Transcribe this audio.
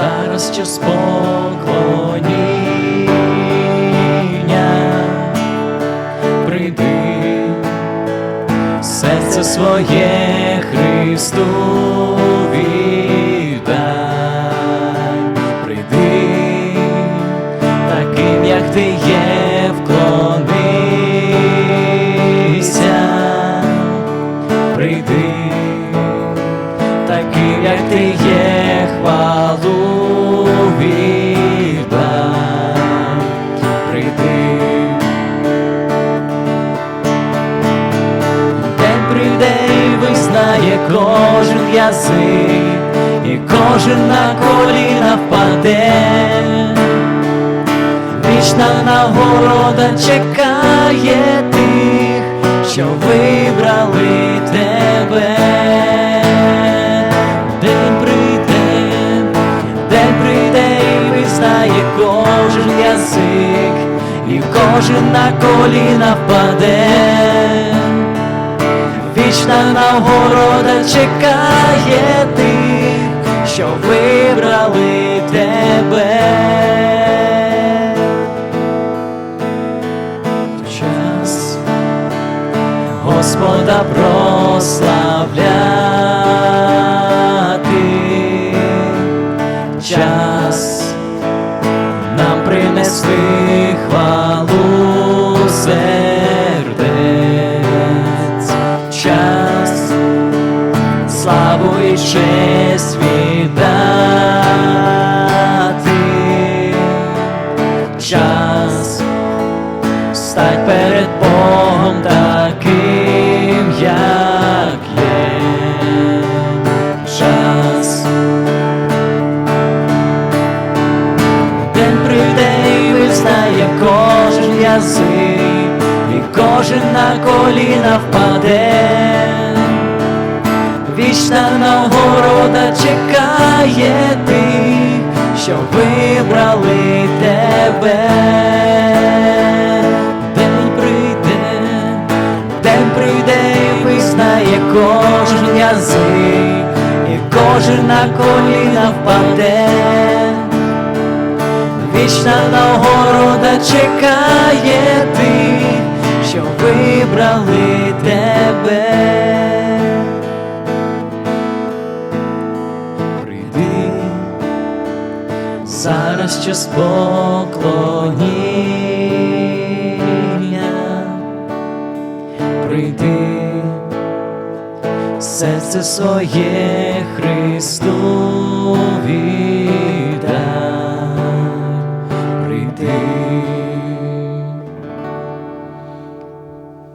зараз час поклоніння, прийди, серце своє Христу таким, як ти є, хвалу віддай, прийди. День прийде і визнає кожен язик, і кожен на коліна впаде. Вічна нагорода чекає тих, що і кожен на коліна впаде. Вічна нагорода чекає тих, що вибрали тебе. Час Господа прославляти, час хвалу сердець, час славу і честь віддати, час стать перед Богом таким, язик, і кожен на коліна впаде. Вічна нагорода чекає тих, що вибрали тебе. День прийде, день прийде і визнає кожен язик, і кожен на коліна впаде. Вічна нагорода чекає тих, що вибрали тебе. Прийди, зараз час поклоніння, прийди, серце своє Христу віддай.